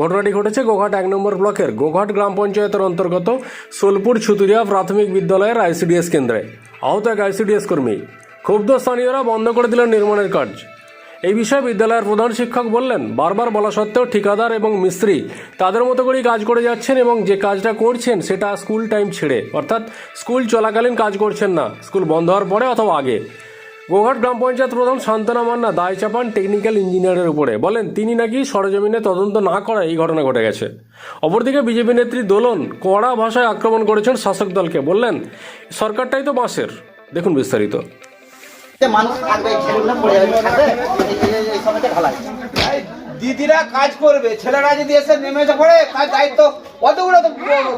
ঘটনাটি ঘটেছে গোঘাট এক নম্বর ব্লকের গোঘাট গ্রাম পঞ্চায়েতের অন্তর্গত সোলপুর ছুতুরিয়া প্রাথমিক বিদ্যালয়ের আইসিডিএস কেন্দ্রে। আহত এক আইসিডিএস কর্মী ক্ষুব্ধ স্থানীয়রা বন্ধ করে দিলেন নির্মাণের কাজ। এই বিষয়ে বিদ্যালয়ের প্রধান শিক্ষক বললেন, বারবার বলা সত্ত্বেও ঠিকাদার এবং মিস্ত্রি তাদের মতো করেই কাজ করে যাচ্ছেন এবং যে কাজটা করছেন সেটা স্কুল টাইম ছেড়ে, অর্থাৎ স্কুল চলাকালীন কাজ করছেন না, স্কুল বন্ধ হওয়ার পরে অথবা আগে। গোঘাট গ্রাম পঞ্চায়েত প্রধান শান্তনা মান্না দায় চাপান টেকনিক্যাল ইঞ্জিনিয়ারের উপরে। বলেন তিনি নাকি সরজমিনে তদন্ত না করায় এই ঘটনা ঘটে গেছে। অপরদিকে বিজেপি নেত্রী দোলন কড়া ভাষায় আক্রমণ করেছেন শাসক দলকে। বললেন সরকারটাই তো বাঁশের। দেখুন বিস্তারিত। দিদিরা কাজ করবে ছেলেরা যদি এসে নেমে পড়ে তার দায়িত্ব অতগুলো তো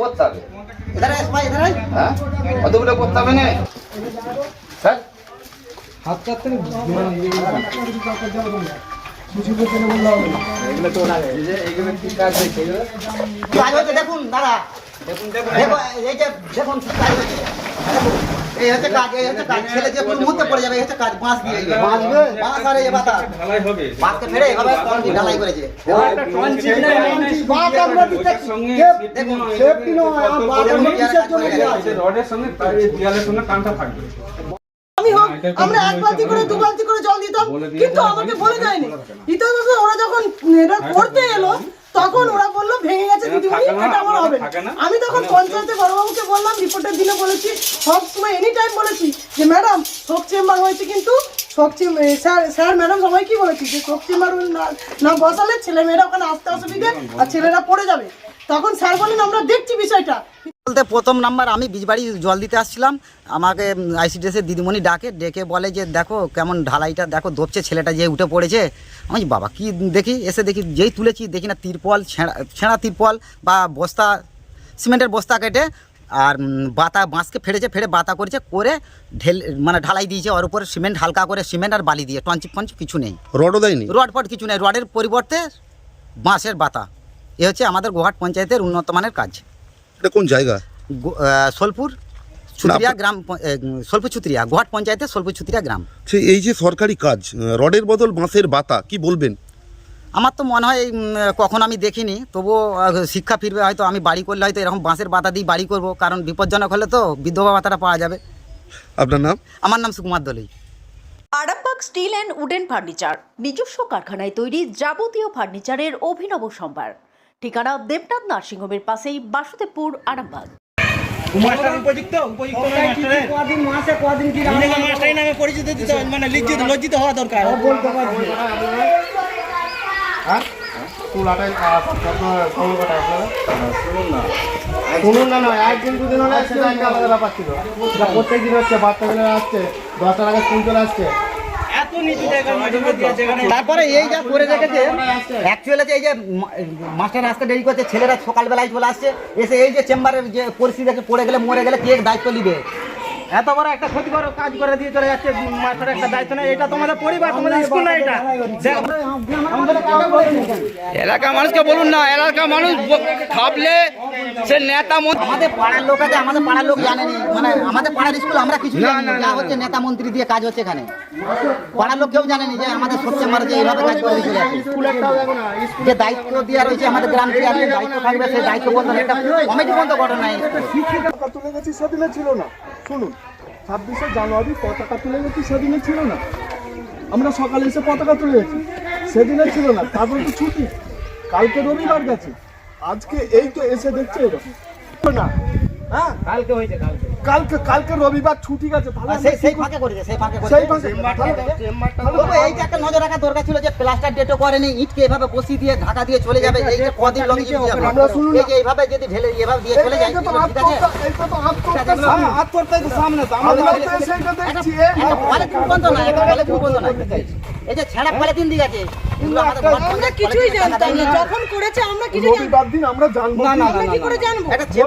করতে হবে। এধারে এধারে হ্যাঁ? অতগুলো করতে হবে না। স্যার? দেখুন দাদা দেখুন দেখুন, এই হচ্ছে কাজ এই হচ্ছে কাজ ছেলে যে কোনো মুহূর্তে পড়ে যাবে এই হচ্ছে কাজ বাঁশ দিয়ে বাঁচবে বাঁশ আর এই বাতা ঢালাই হবে বাঁশকে ফেলে এভাবে কলম ঢালাই করেছে দেখুন সেফটি নয় রডের সঙ্গে দেয়ালের সঙ্গে কানটা থাকবে আমি হোক আমরা এক বালতি করে দু বালতি করে জল দিতাম কিন্তু আমাকে বলে যায়নি ইতিহাস ওরা যখন এটা করতে এলো তখন ওরা বলল ভেঙে গেছে দিদিমণি এটা আমার হবে। আমি তখন পঞ্চায়েতে বড়বাবুকে বললাম রিপোর্টের দিনে বলেছি সব সময় এনি টাইম বলেছি যে ম্যাডাম শোক চেম্বার হয়েছে কিন্তু শোক চেম্বার স্যার স্যার ম্যাডাম সবাই কি বলেছি যে শোক চেম্বার না না বসালে ছেলে মেয়েরা ওখানে আসতে অসুবিধে আর ছেলেরা পড়ে যাবে। তখন স্যার বলেন আমরা দেখছি বিষয়টা। বলতে প্রথম নাম্বার আমি বীজবাড়ি জল দিতে আসছিলাম। আমাকে আইসিডিএস এর দিদিমণি ডাকে ডেকে বলে যে দেখো কেমন ঢালাইটা দেখো দোপছে ছেলেটা যে উঠে পড়েছে। আমি বাবা কি দেখি? এসে দেখি যেই তুলেছি দেখি না তিরপল ছেঁড়া ছেঁড়া তিরপল বা বস্তা সিমেন্টের বস্তা কেটে আর বাতা বাঁশকে ফেড়েছে ফেড়ে বাতা করেছে করে ঢেল মানে ঢালাই দিয়েছে। ওর উপরে সিমেন্ট হালকা করে সিমেন্ট আর বালি দিয়ে টঞ্চিপ ফঞ্চিপ কিছু নেই। রডও দেয়নি? রড ফড কিছু নেই। রডের পরিবর্তে বাঁশের বাতা। এ হচ্ছে আমাদের গোহাট পঞ্চায়েতের উন্নত মানের কাজ। এটা কোন জায়গা? সোলপুর ছুতরিয়া গ্রাম প- এ, উম, সোলপুর ছুতরিয়া গোহাট পঞ্চায়েতের সোলপুর ছুতরিয়া গ্রাম। এই যে সরকারি কাজ রডের বদল বাঁশের বাতা কি বলবেন? আমার তো মনে হয় কখন আমি দেখিনি তবুও শিক্ষা ফিরবে হয়তো আমি বাড়ি করলে হয়তো এরকম বাঁশের বাতা দিয়ে বাড়ি করব কারণ বিপজ্জনক হলে তো বিধবা বাতাটা পাওয়া যাবে। আপনার নাম? আমার নাম Sukumar Dalui. Arambagh steel and wooden furniture নিজস্ব কারখানায় তৈরি যাবতীয় ফার্নিচারের অভিনব সম্ভার। ঠিকানা দেবনাথ নার্সিংহোমের পাশেই বাসুদেবপুর আরামবাগ। মাস্টার উপযুক্ত? উপযুক্ত মাস্টারে কদিন মাসে কদিন কি মাস্টারই নামে পরিচিত দিতে মানে লজ্জিত লজ্জিত হওয়া দরকার। বলতে পারছি শুনুন না নয় একদিন দুদিন হলে সেটা একটা আলাদা ব্যাপার ছিল। প্রত্যেক দিন হচ্ছে বাচ্চাগুলো আসছে দশটার আগে স্কুল চলে আসছে। তারপরে এই যা করে রেখেছে অ্যাকচুয়ালি এই যে মাস্টার আসতে দেরি করছে, ছেলেরা সকালবেলায় চলে আসছে, এসে এই যে চেম্বারের যে পরিস্থিতি আছে, পড়ে গেলে মরে গেলে কে দায়িত্ব নিবে? এত বড় একটা ক্ষতিকর কাজ করে দিয়ে চলে যাচ্ছে মাস্টার একটা দায়িত্ব নেই এটা তোমাদের পরিবার, তোমাদের স্কুল না এটা? এলাকা মানুষকে বলুন না এলাকা মানুষ ভাবলে সে নেতা মন্ত্রী আমাদের পাড়ার লোক আছে আমাদের পাড়ার লোক জানেনি। মানে আমাদের পাড়ার স্কুল আমরা কিছু জানি না। যা হচ্ছে নেতা মন্ত্রী দিয়ে কাজ হচ্ছে এখানে। পাড়ার লোক কেউ জানেনি যে আমাদের সত্যি মারা যে এইভাবে কাজ করে দিয়ে চলে আসে যে দায়িত্ব দেওয়া রয়েছে আমাদের গ্রাম থেকে চেয়ারম্যান দায়িত্ব থাকবে সেই দায়িত্ব বন্ধ একটা কমিটি বন্ধ ঘটনা তুলে গেছি সেদিনে ছিল না। শুনুন ছাব্বিশে জানুয়ারি পতাকা তুলে গেছি সেদিনে ছিল না। আমরা সকালে এসে পতাকা তুলে গেছি সেদিনে ছিল না। তারপরে তো ছুটি? কালকে রবিবার গেছে। আজকে এই তো এসে দেখছে এরকম। না। হ্যাঁ? কালকে হয়েছে কালকে। কালকে কালকে রবিবার ছুটি গেছে তাহলে সেই সেই ফাঁকে করেছে সেই ফাঁকে সেই ফাঁকে। তবু এইটা একটা নজর রাখা দরকার ছিল যে প্লাস্টার ডেটও করেনি ইটকে এভাবে বসিয়ে দিয়ে ঢাকা দিয়ে চলে যাবে এই যে কদিন লগে আমরা শুনুন না। এই যে এইভাবে যদি ঢেলে এভাবে দিয়ে চলে যায় এইটা তো এগুলো ঠিক আছে? আত্মহত্যা- এইটা তো আত্মহত্যার সামনে। আত্মহত্যা তো সামনে তো আমাদের একটা বন্ধ না পলিথিন বন্ধ না। এই যে ছেঁড়া পলিথিন দিয়ে গেছে এগুলো আমরা কিছুই জানতাম না। যখন করেছে আমরা কিছু রবিবার দিন আমরা জানব না, কি? না, কি করে জানব?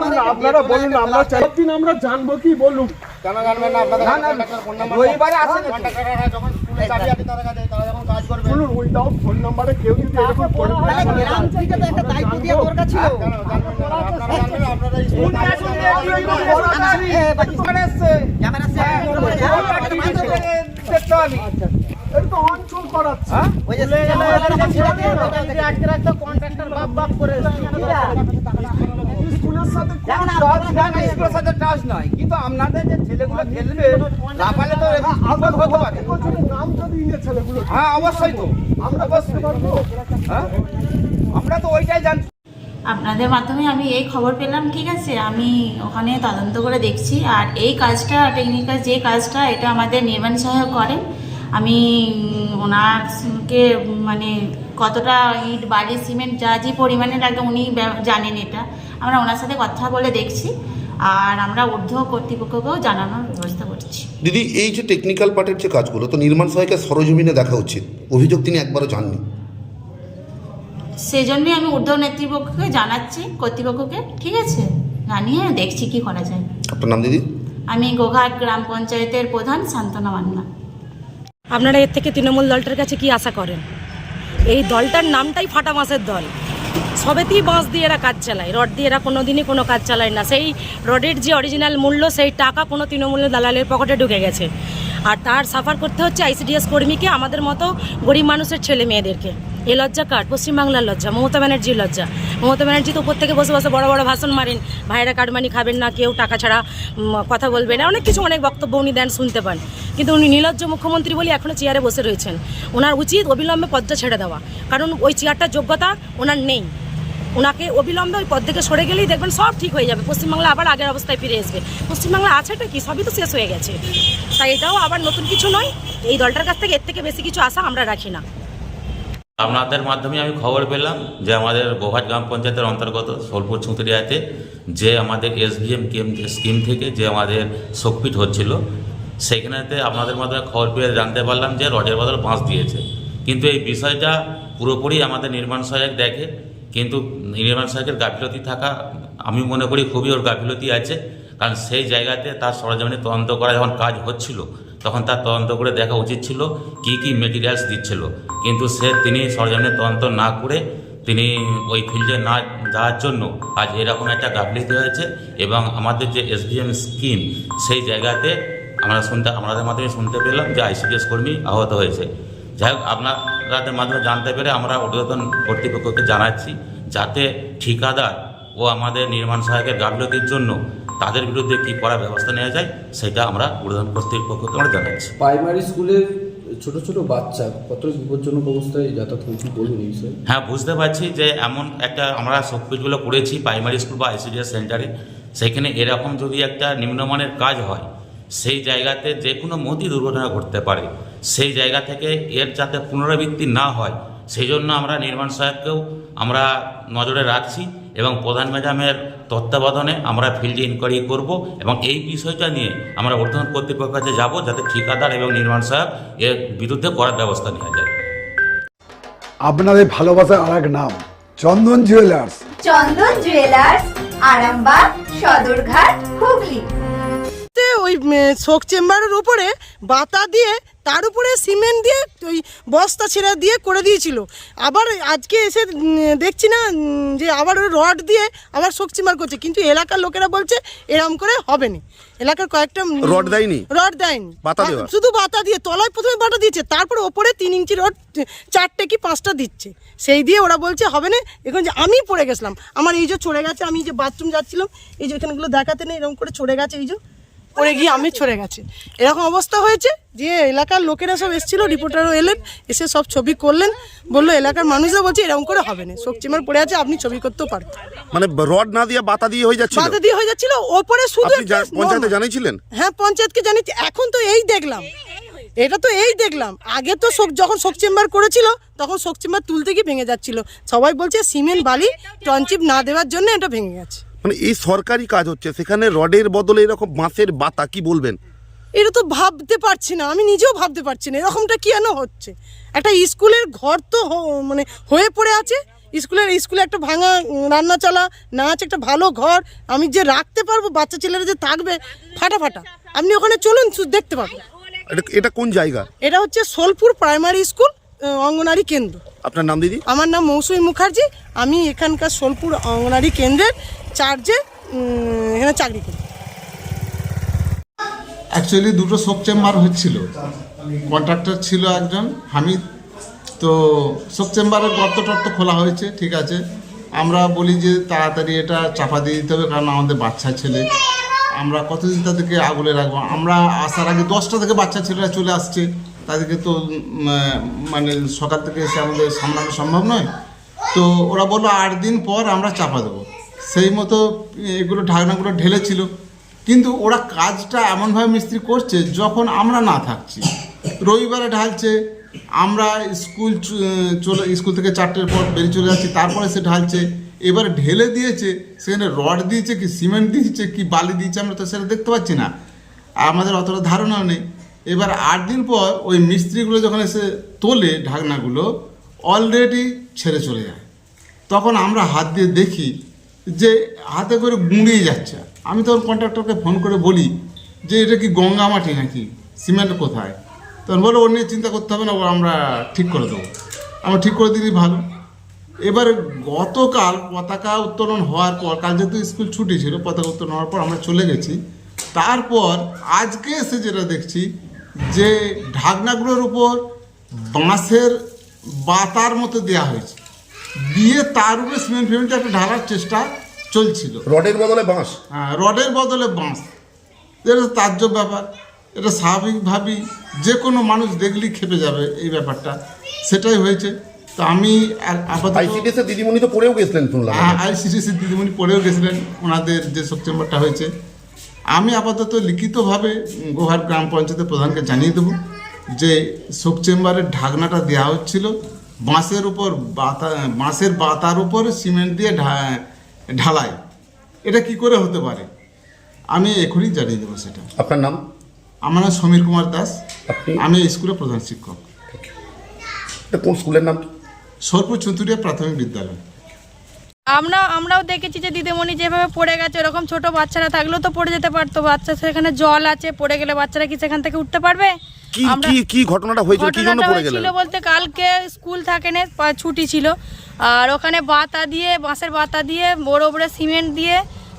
বলুন আপনারা বলুন আমরা চার দিন আমরা জানব কি বলুন কেন জানবেন না? আপনাদের ফোন নাম্বার রবিবারে আসেন কন্ট্রাক্টররা যখন স্কুলে চাবি আছে তারা কাছে তারা যখন কাজ করবে। শুনুন উইদাউট ফোন নাম্বারে কেউ যদি এরকম করে গ্রাম থেকে তো একটা দায়িত্ব দিয়ে দরকার ছিল। জানবেন তো অঞ্চল করাচ্ছে। ওই যে আজকে রাখতে কন্ট্রাক্টর বাপ বাপ করে স্কুলের সাথে স্কুলের সাথে টাচ নয় কিন্তু আপনাদের যে ছেলেগুলো খেলবে তো বিপদ হতে পারে। নাম যদি নিয়ে ছেলেগুলো হ্যাঁ অবশ্যই তো। আমরা পারব। হ্যাঁ? আমরা তো ওইটাই জানছি। আপনাদের মাধ্যমে আমি এই খবর পেলাম ঠিক আছে? আমি ওখানে তদন্ত করে দেখছি। আর এই কাজটা টেকনিক্যাল যে কাজটা এটা আমাদের নির্মাণ সহায়ক করেন। আমি ওনারকে মানে কতটা ইট বালি সিমেন্ট যা যে পরিমাণে লাগে উনি জানেন এটা। আমরা ওনার সাথে কথা বলে দেখছি। আর আমরা ঊর্ধ্ব কর্তৃপক্ষকেও জানানোর ব্যবস্থা করছি। দিদি এই যে টেকনিক্যাল পার্টের যে কাজগুলো তো নির্মাণ সহায়িকা সরজমিনে দেখা উচিত। অভিযোগ তিনি একবারও জাননি। সেই জন্যই আমি ঊর্ধ্ব নেতৃপক্ষকে জানাচ্ছি কর্তৃপক্ষকে। ঠিক আছে জানিয়ে দেখছি কি করা যায়। আপনার নাম দিদি? আমি গোঘাট গ্রাম পঞ্চায়েতের প্রধান শান্তনা মান্না। আপনারা এর থেকে তৃণমূল দলটার কাছে কি আশা করেন? এই দলটার নামটাই ফাটা মাছের দল। সবেতেই বাঁশ দিয়ে এরা কাজ চালায়। রড দিয়ে এরা কোনো দিনই কোনো কাজ চালায় না। সেই রডের যে অরিজিনাল মূল্য, সেই টাকা কোনো তৃণমূল দালালের পকেটে ঢুকে গেছে। আর তার সাফার করতে হচ্ছে আইসিডিএস কর্মীকে, আমাদের মতো গরিব মানুষের ছেলে মেয়েদেরকে। এ লজ্জা কার? পশ্চিমবাংলার লজ্জা, মমতা ব্যানার্জির লজ্জা। মমতা ব্যানার্জি তো উপর থেকে বসে বসে বড় বড় ভাষণ মারেন। ভাইরা কাটমানি খাবেন না, কেউ টাকা ছাড়া কথা বলবে না। অনেক কিছু অনেক বক্তব্য উনি দেন, শুনতে পান। কিন্তু উনি নির্লজ্জ মুখ্যমন্ত্রী বলে এখনও চেয়ারে বসে রয়েছেন। ওনার উচিত অবিলম্বে পদটা ছেড়ে দেওয়া। কারণ ওই চেয়ারটার যোগ্যতা ওনার নেই। ওনাকে অবিলম্বে ওই পদ থেকে সরে গেলেই দেখবেন সব ঠিক হয়ে যাবে। পশ্চিমবাংলা আবার আগের অবস্থায় ফিরে আসবে। পশ্চিমবাংলা আছেটা কি? সবই তো শেষ হয়ে গেছে। তাই এটাও আবার নতুন কিছু নয়। এই দলটার কাছ থেকে এর থেকে বেশি কিছু আশা আমরা রাখি না। আপনাদের মাধ্যমে আমি খবর পেলাম যে আমাদের গোহাট গ্রাম পঞ্চায়েতের অন্তর্গত সোলপুর ছুঁতরিয়াতে যে আমাদের এসভিএম কেম স্কিম থেকে যে আমাদের শোকপিট হচ্ছিল, সেখানেতে আপনাদের মাধ্যমে খবর পেয়ে জানতে পারলাম যে রডের বদল বাঁশ দিয়েছে। কিন্তু এই বিষয়টা পুরোপুরি আমাদের নির্মাণ সহায়ক দেখে, কিন্তু নির্মাণ সহায়কের গাফিলতি থাকা আমি মনে করি খুবই ওর গাফিলতি আছে। কারণ সেই জায়গাতে তার সরজমিনে তদন্ত করা যখন কাজ হচ্ছিল, তখন তার তদন্ত করে দেখা উচিত ছিল কি কি মেটেরিয়ালস দিচ্ছিল। কিন্তু সে তিনি সরজমিনে তদন্ত না করে তিনি ওই ফিল্ডে না যাওয়ার জন্য আজ এরকম একটা গাফিলতি হয়েছে এবং আমাদের যে এসবিএম স্কিম সেই জায়গাতে আমরা শুনতে, আমাদের মাধ্যমে শুনতে পেলাম যে আইসিডিএস কর্মী আহত হয়েছে। যাই হোক, আপনাদের মাধ্যমে জানতে পেরে আমরা ঊর্ধ্বতন কর্তৃপক্ষকে জানাচ্ছি, যাতে ঠিকাদার ও আমাদের নির্মাণ সহায়কের গাফিলতির জন্য তাদের বিরুদ্ধে কী করার ব্যবস্থা নেওয়া যায় সেটা আমরা ঊর্ধ্বতন কর্তৃপক্ষকে আমরা জানাচ্ছি। প্রাইমারি স্কুলের ছোট ছোট বাচ্চা কত বিপজ্জনক অবস্থায় যাতায়াত বলুন এই বিষয়ে। হ্যাঁ বুঝতে পারছি যে এমন একটা আমরা শোকপিটগুলো করেছি প্রাইমারি স্কুল বা আইসিডিএস সেন্টারে সেখানে এরকম যদি একটা নিম্নমানের কাজ হয় সেই জায়গাতে যে কোনো মতি দুর্ঘটনা ঘটতে পারে সেই জায়গা থেকে এর যাতে পুনরাবৃত্তি না হয় সেই জন্য আমরা নির্মাণ সহায়ককেও আমরা নজরে রাখছি। এবং প্রধান ম্যাডামের তত্ত্বাবধানে আমরা ফিল্ডে ইনকোয়ারি করব এবং এই বিষয়টা নিয়ে আমরা অর্থন কর্তৃপক্ষের কাছে যাব যাতে ঠিকাদার এবং নির্মাণ সাহেব এর বিরুদ্ধে করার ব্যবস্থা নেওয়া যায়। আপনাদের ভালোবাসার আর এক নাম চন্দন জুয়েলার্স চন্দন জুয়েলার্স আরামবাগ সদরঘাট হুগলি। শোক চেম্বারের উপরে বাতা দিয়ে তার উপরে সিমেন্ট দিয়ে ওই বস্তা ছেঁড়া দিয়ে করে দিয়েছিল। আবার আজকে এসে দেখছি না যে আবার ওই রড দিয়ে আবার শোক চেম্বার করছে। কিন্তু এলাকার লোকেরা বলছে এরম করে হবে না এলাকার কয়েকটা রড দেয়নি? রড দেয়নি। বাতা শুধু বাতা দিয়ে তলায় প্রথমে বাতা দিয়েছে তারপর ওপরে তিন ইঞ্চি রড চারটে কি পাঁচটা দিচ্ছে। সেই দিয়ে ওরা বলছে হবে না এখন যে আমি পড়ে গেছিলাম। আমার এই যে চড়ে গেছে আমি যে বাথরুম যাচ্ছিলাম এই যে এখানেগুলো দেখাতে নেই এরকম করে চড়ে গেছে এই যে পড়ে গিয়ে আমি ছড়ে গেছে। এরকম অবস্থা হয়েছে যে এলাকার লোকেরা সব এসেছিল রিপোর্টারও এলেন এসে সব ছবি করলেন বলল এলাকার মানুষরা বলছে এরকম করে হবে না। শোকচিমার পড়ে আছে আপনি ছবি করতেও পারতেন। মানে রড না দিয়ে বাতা দিয়ে হয়ে যাচ্ছিল? বাধা দিয়ে হয়ে যাচ্ছিল ওপরে শুধু পঞ্চায়েতে জানিয়েছিলেন? হ্যাঁ পঞ্চায়েতকে জানিয়েছি। এখন তো এই দেখলাম। এটা তো এই দেখলাম। আগে তো শোক যখন শোক চেম্বার করেছিল তখন শোক চেম্বার তুলতে গিয়ে ভেঙে যাচ্ছিল। সবাই বলছে সিমেন্ট বালি টনচিপ না দেওয়ার জন্য এটা ভেঙে গেছে। মানে এই সরকারি কাজ হচ্ছে সেখানে রডের বদলে এরকম বাঁশের বাতা কি বলবেন? এটা তো ভাবতে পারছি না আমি নিজেও ভাবতে পারছি না এরকমটা কেন হচ্ছে? একটা স্কুলের ঘর তো মানে হয়ে পড়ে আছে স্কুলের স্কুলে একটা ভাঙা রান্না চালা না আছে একটা ভালো ঘর আমি যে রাখতে পারব বাচ্চা ছেলেরা যে থাকবে ফাটা ফাটা আপনি ওখানে চলুন দেখতে পাবেন। এটা কোন জায়গা? এটা হচ্ছে সোলপুর প্রাইমারি স্কুল অঙ্গনারী কেন্দ্র। আপনার নাম দিদি? আমার নাম মৌসুমী মুখার্জি। আমি এখানকার সোলপুর অঙ্গনারী কেন্দ্রের চার্জে এখানে চাকরি করি। অ্যাকচুয়ালি দুটো শোক চেম্বার হচ্ছিল। কন্ট্রাক্টর ছিল একজন হামিদ। তো শোক চেম্বারের গর্ত টর্ত খোলা হয়েছে ঠিক আছে। আমরা বলি যে তাড়াতাড়ি এটা চাপা দিয়ে দিতে হবে কারণ আমাদের বাচ্চা ছেলে। আমরা কতদিন তাদেরকে আগলে রাখব? আমরা আসার আগে দশটা থেকে বাচ্চা ছেলেরা চলে আসছে। তাদেরকে তো মানে সকাল থেকে এসে আমাদের সামলানো সম্ভব নয়। তো ওরা বলল আট দিন পর আমরা চাপা দেবো। সেই মতো এগুলো ঢাকনাগুলো ঢেলেছিল। কিন্তু ওরা কাজটা এমনভাবে মিস্ত্রি করছে যখন আমরা না থাকছি। রবিবারে ঢালছে, আমরা স্কুল চলে, স্কুল থেকে চারটের পর বেরিয়ে চলে যাচ্ছি, তারপরে সে ঢালছে। এবার ঢেলে দিয়েছে, সেখানে রড দিয়েছে, কি সিমেন্ট দিয়েছে, কি বালি দিয়েছে, আমরা তো সেটা দেখতে পাচ্ছি না। আমাদের অতটা ধারণাও নেই। এবার আট দিন পর ওই মিস্ত্রিগুলো যখন এসে তোলে ঢাকনাগুলো অলরেডি ছেড়ে চলে যায়। তখন আমরা হাত দিয়ে দেখি যে হাতে করে গুঁড়িয়ে যাচ্ছে। আমি তখন কন্ট্রাক্টরকে ফোন করে বলি যে, এটা কি গঙ্গা মাটি নাকি? সিমেন্ট কোথায়? তখন বলো ও নিয়ে চিন্তা করতে হবে না আমরা ঠিক করে দেবো। আমরা ঠিক করে দিলেই ভালো। এবার গতকাল পতাকা উত্তোলন হওয়ার পর, কাল যেহেতু স্কুল ছুটি ছিল, পতাকা উত্তোলন হওয়ার পর আমরা চলে গেছি। তারপর আজকে এসে যেটা দেখছি যে ঢাকনাগুলোর উপর বাঁশের বাতার মতো দেওয়া হয়েছে। দিয়ে তার উপরে সিমেন্ট ফিমেন্ট একটা ঢালার চেষ্টা চলছিল। রডের বদলে বাঁশ? হ্যাঁ রডের বদলে বাঁশ। এটা তাজ্জব ব্যাপার। এটা স্বাভাবিকভাবেই যে কোনো মানুষ দেখলেই খেপে যাবে এই ব্যাপারটা। সেটাই হয়েছে। তো আমি দিদিমণি তো পড়েও গেছিলেন শুনলাম। হ্যাঁ আইসিডিসি দিদিমণি পড়েও গেছিলেন। ওনাদের যে শোক চেম্বারটা হয়েছে। আমি আপাতত লিখিতভাবে গোহার গ্রাম পঞ্চায়েতের প্রধানকে জানিয়ে দেবো যে শোক চেম্বারের ঢাকনাটা দেওয়া হচ্ছিল। বাঁশের উপর বাতা বাঁশের বাতার উপর সিমেন্ট দিয়ে ঢালাই। এটা কি করে হতে পারে? আমি এখনই জানিয়ে দেবো সেটা। আপনার নাম? আমার নাম সমীর কুমার দাস। আমি এই স্কুলের প্রধান শিক্ষক। কোন স্কুলের নাম? সোরপুর চুতুরিয়া প্রাথমিক বিদ্যালয়। আমরা আমরাও দেখেছি যে দিদিমণি যেভাবে পড়ে গেছে এরকম ছোট বাচ্চারা থাকলেও তো পড়ে যেতে পারতো। বাচ্চা সেখানে জল আছে পড়ে গেলে বাচ্চারা কি সেখান থেকে উঠতে পারবে? কি কি কি ঘটনাটা হয়েছিল? কি জন্য পড়ে গেলেন? বলতে কালকে স্কুল থাকে না ছুটি ছিল। আর ওখানে বাতা দিয়ে বাঁশের বাতা দিয়ে ওর ওপরে সিমেন্ট দিয়ে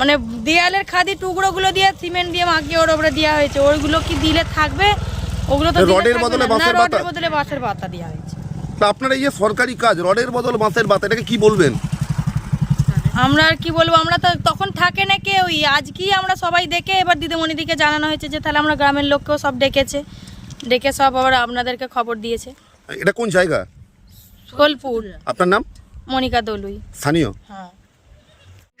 মানে দেয়ালের খাদি টুকরোগুলো দিয়ে সিমেন্ট দিয়ে মাখিয়ে ওর ওপরে দেওয়া হয়েছে। ওইগুলো কি দিলে থাকবে? ওগুলো তো রডের বাঁশের বাতা? বদলে বাঁশের বাতা দেওয়া হয়েছে। আপনার এই যে সরকারি কাজ রডের বদল বাঁশের বাত এটাকে কি বলবেন? আমরা আর কি বলব আমরা তো তখন থাকে না কেউই আজকেই আমরা সবাই দেখে এবার দিদিমণিদিকে জানানো হয়েছে যে তাহলে আমরা গ্রামের লোককেও সব ডেকেছে। ডেকে সব আবার আপনাদেরকে খবর দিয়েছে। এটা কোন জায়গা? সোলপুর। আপনার নাম? মনিকা দলুই। স্থানীয়? হ্যাঁ।